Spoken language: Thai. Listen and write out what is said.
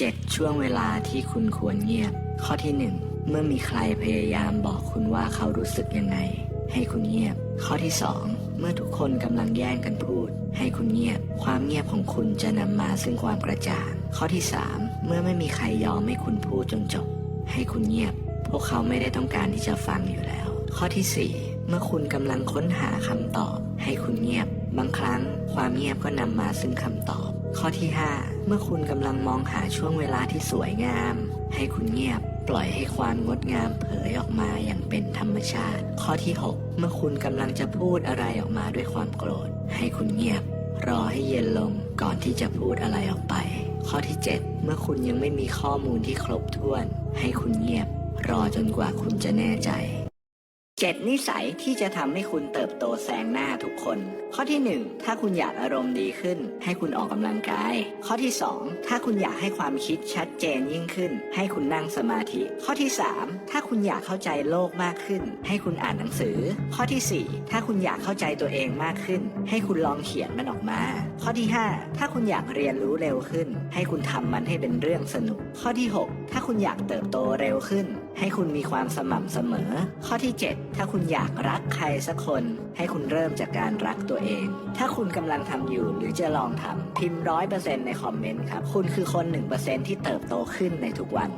7 ช่วงเวลาที่คุณควรเงียบ ข้อที่ 1 เมื่อมีใครพยายามบอกคุณว่าเขารู้สึกยังไง ให้คุณเงียบ ข้อที่ 2 เมื่อทุกคนกำลังแย่งกันพูด ให้คุณเงียบ ความเงียบของคุณจะนำมาซึ่งความกระจ่าง ข้อที่ 3 เมื่อไม่มีใครยอมให้คุณพูดจนจบ ให้คุณเงียบ พวกเขาไม่ได้ต้องการที่จะฟังอยู่แล้ว ข้อที่ 4 เมื่อคุณกำลังค้นหาคำตอบ ให้คุณเงียบ บางครั้ง ความเงียบก็นำมาซึ่งคำตอบ ข้อที่ 5 เมื่อคุณกำลังมองหาช่วงเวลาที่สวยงาม ให้คุณเงียบ ปล่อยให้ความงดงามเผยออกมาอย่างเป็นธรรมชาติ ข้อที่ 6 เมื่อคุณกำลังจะพูดอะไรออกมาด้วยความโกรธ ให้คุณเงียบ รอให้เย็นลงก่อนที่จะพูดอะไรออกไป ข้อที่ 7 เมื่อคุณยังไม่มีข้อมูลที่ครบถ้วน ให้คุณเงียบ รอจนกว่าคุณจะแน่ใจ เจ็ดนิสัยที่จะทำให้คุณเติบโตแซงหน้าทุกคน ข้อที่ 1 ถ้าคุณอยากอารมณ์ดีขึ้น ให้คุณออกกำลังกาย ข้อที่ 2 ถ้าคุณอยากให้ความคิดชัดเจนยิ่งขึ้น ให้คุณนั่งสมาธิ ข้อที่ 3 ถ้าคุณอยากเข้าใจโลกมากขึ้น ให้คุณอ่านหนังสือ ข้อทีสี่4 ถ้าคุณอยากเข้าใจตัวเองมากขึ้น ให้คุณลองเขียนมันออกมา ข้อที่ 5 ถ้าคุณอยากเรียนรู้เร็วขึ้น ให้คุณทำมันให้เป็นเรื่องสนุก ข้อที่ 6 ถ้าคุณอยากเติบโตเร็วขึ้น ให้คุณมีความสม่ำเสมอ ข้อที่ 7ถ้าคุณอยากรักใครสักคน ให้คุณเริ่มจากการรักตัวเอง ถ้าคุณกำลังทำอยู่หรือจะลองทำพิมพ์ร้อยเปอร์เซ็นต์ในคอมเมนต์ครับ คุณคือคนหนึ่งเปอร์เซ็นต์ที่เติบโตขึ้นในทุกวัน